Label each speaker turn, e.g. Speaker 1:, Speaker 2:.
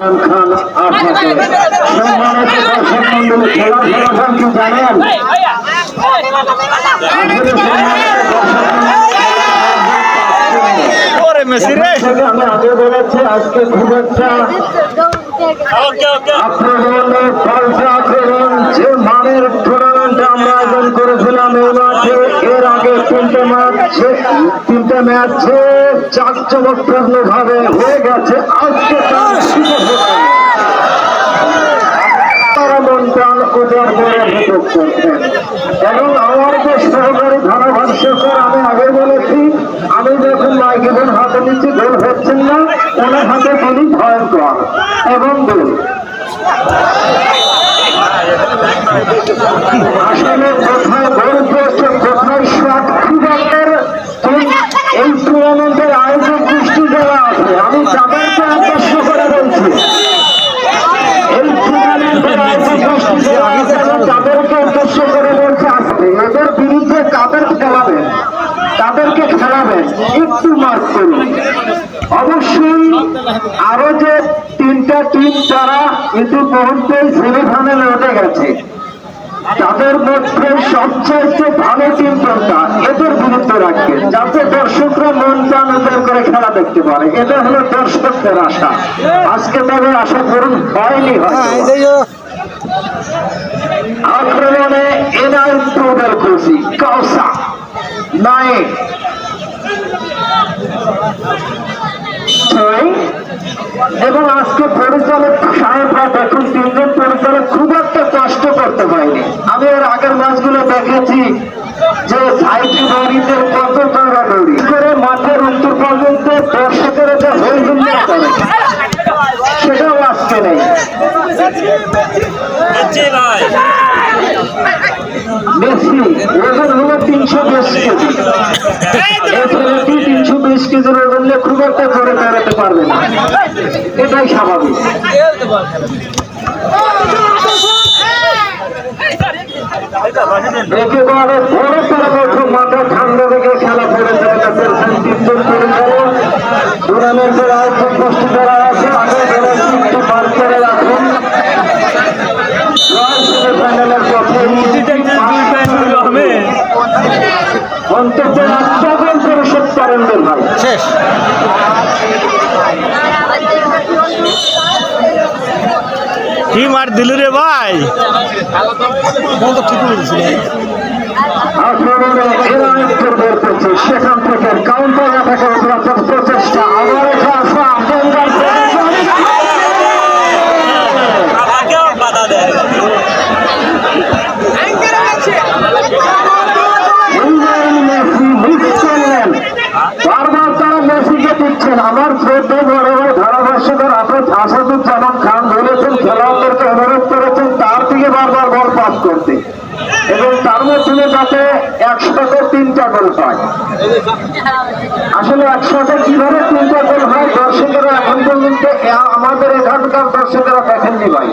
Speaker 1: খান আপনাকে সম্মানিত আমি আগে বলেছি আজকে খুব একটা আক্রমণে পাল্টা আক্রমণ যে মানের টুর্নামেন্ট আমরা আয়োজন করেছিলাম এই মাঠে এর আগে তিনটে ম্যাচ তিনটে ম্যাচ চাকচমকপূর্ণ ভাবে হয়ে গেছে। আজকে তার তারা মন প্রাণ উজাড় করে ভেতর করছেন এবং আমার যে সহকারী আমি আগে বলেছি, আমি যখন মাইক্রোফোন হাতে নিচ্ছি, গোল হচ্ছেন না, ওনার হাতে বলি ভয়ঙ্কর। এবং আসলে কোথায় গোল করছে কোথায় শট খুব একটা এই টুর্নামেন্টের আয়োজক গোষ্ঠী যারা আছে আমি তাদেরকে উদ্দেশ্য করে বলছি এই টুর্নামেন্টের আয়োজক গোষ্ঠী যারা আছে আমি তাদেরকে উদ্দেশ্য করে বলছি আসবে এদের কাদের খেলাবেন তাদেরকে খেলাবেন একটু মার্ক করুন অবশ্যই আরও যে তিনটা টিম তারা ইতিমধ্যে সেমিফাইনালে উঠে গেছে। তাদের মধ্যে সবচেয়ে ভালো টিম কোনটা? এদের গুরুত্ব রাখবে যাতে দর্শকরা মন প্রাণ উদয় করে খেলা দেখতে পারে। এটা হলো দর্শকদের আশা। আজকে তবে আশা করুন হয়নি হয়তো। আক্রমণে এনআই প্রবেল খুশি কাউসা। ছয়। এবং আজকে পরিচালক সাহেবরা দেখুন, তিনজন পরিচালক খুব একটা কষ্ট করতে পারেনি। আমি এর আগের ম্যাচগুলো দেখেছি যে সাইটি দৌড়িদের কত টাকা দৌড়ি করে মাঠের উত্তর পর্যন্ত দর্শকের যে হই হুল্লোড় করে। সেটাও আজকে নেই।
Speaker 2: ভাই
Speaker 1: ওজন হলো তিনশো বিশ কেজি। এই ছেলেটি তিনশো বিশ কেজির ওজন নিয়ে খুব একটা করে বেড়াতে পারবে না। এটাই স্বাভাবিক। একেবারে বড় তারা প্রথম মাথা ঠান্ডা রেখে খেলা পড়েছে এটা পেরেছেন তিনজন টুর্নামেন্টের গোষ্ঠী যারা আছে আগে যারা একটু বার করে রাখুন জয় সেমিফাইনালের পথে অন্তত একটা গোল পরিশোধ করেন রে ভাই
Speaker 2: শেষ। কি মার দিল রে ভাই?
Speaker 1: সেখান থেকে তার মধ্যে যাতে একশোতে তিনটা গোল হয়। আসলে একসাথে কীভাবে তিনটা গোল হয়, দর্শকেরা এখন পর্যন্ত আমাদের এখানকার দর্শকেরা দেখেননি ভাই।